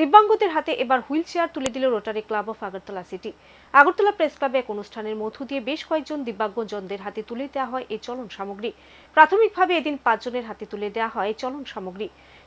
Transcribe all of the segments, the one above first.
দিব্যাঙ্গদের হাতে এবার wheel chair তুলে দিল rotary club of Agartala city. Agartala press ক্লাবে এক অনুষ্ঠানের মধ্য দিয়ে বেশ কয়েকজন দিব্যাঙ্গজনদের হাতে তুলে দেওয়া হয় এই চলন সামগ্রী। প্রাথমিকভাবে এদিন পাঁচজনের হাতে তুলে দেওয়া হয় চলন সামগ্রী।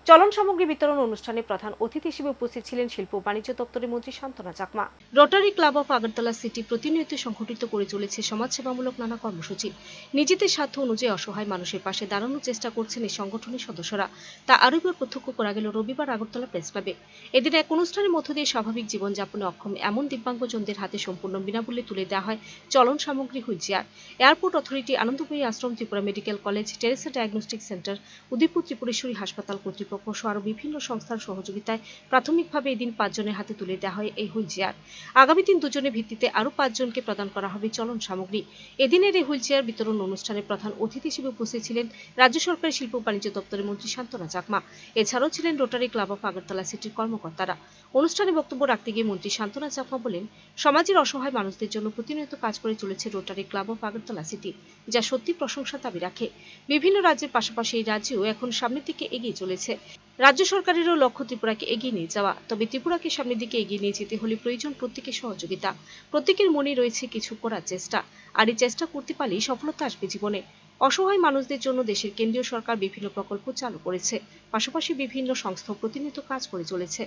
চলন সামগ্রী বিতরণ অনুষ্ঠানে প্রধান অতিথি হিসেবে উপস্থিত ছিলেন শিল্প বাণিজ্য দপ্তরের মন্ত্রী Santana Chakma. Rotary club of Agartala city প্রতিনিয়ত সংগঠিত করে চলেছে সমাজসেবামূলক নানা কর্মসূচি। নিজেদের স্বার্থ অনুযায়ী অসহায় মানুষের পাশে দাঁড়ানোর চেষ্টা করছেন এই সংগঠনের সদস্যরা। তা আরও একবার প্রত্যক্ষ করা গেল রবিবার আগরতলা প্রেস ক্লাবে। এদিন এক অনুষ্ঠানের মধ্য দিয়ে স্বাভাবিক জীবনযাপনে অক্ষম এমন দিব্যাঙ্গজনদের হাতে সম্পূর্ণ বিনামূল্যে তুলে দেওয়া হয় চলন সামগ্রী wheel chair airport authority Anandamayi Ashram Tripura medical college, Teresa diagnostic centre Udaipur Tripureswari হাসপাতাল কর্তৃপক্ষ সহ আরও বিভিন্ন সংস্থার সহযোগিতায় প্রাথমিকভাবে এদিন পাঁচজনের হাতে তুলে দেওয়া হয় এই হুইল চেয়ার আগামী দিন দুজনের ভিত্তিতে আরও পাঁচজনকে প্রদান করা হবে চলন সামগ্রী। এদিনের এই হুইল চেয়ার বিতরণ অনুষ্ঠানে প্রধান অতিথি হিসেবে উপস্থিত ছিলেন রাজ্য সরকারের শিল্প বাণিজ্য দপ্তরের মন্ত্রী শান্তনা চাকমা। এছাড়াও ছিলেন রোটারি ক্লাব অফ আগরতলা সিটির কর্মকর্তারা। অনুষ্ঠানে বক্তব্য রাখতে গিয়ে মন্ত্রী শান্তনা চাকমা বলেন, সমাজের অসহায় মানুষদের জন্য প্রতিনিয়ত কাজ করে চলেছে rotary club of Agartala city, যা সত্যি প্রশংসা দাবি রাখে। বিভিন্ন রাজ্যের পাশাপাশি এই রাজ্যেও এখন সামনের দিকে এগিয়ে চলেছে। রাজ্য সরকারেরও লক্ষ্য ত্রিপুরাকে এগিয়ে নিয়ে যাওয়া। তবে ত্রিপুরাকে সামনের দিকে এগিয়ে নিয়ে যেতে হলে প্রয়োজন প্রত্যেকের সহযোগিতা। প্রত্যেকের মনে রয়েছে কিছু করার চেষ্টা। আর এই চেষ্টা করতে পারলেই সফলতা আসবে জীবনে। অসহায় মানুষদের জন্য দেশের কেন্দ্রীয় সরকার বিভিন্ন প্রকল্প চালু করেছে। পাশাপাশি বিভিন্ন সংস্থা প্রতিনিয়ত কাজ করে চলেছে।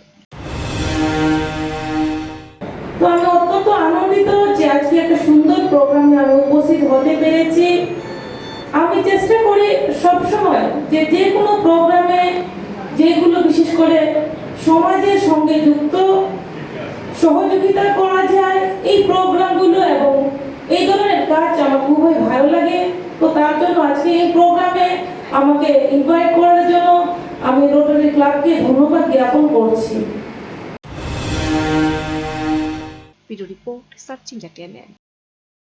আমি চেষ্টা করি সব সময় যে যে কোনো প্রোগ্রামে করে সমাজের সঙ্গে যুক্ত। সহযোগিতা করা যায় এই প্রোগ্রামগুলো এবং এই ধরনের কাজ আমার খুবই ভালো লাগে। তো তার জন্য আজকে এই প্রোগ্রামে আমাকে ইনভাইট করার জন্য আমি রোটারি ক্লাবকে ধন্যবাদ জ্ঞাপন করছি। Video report search India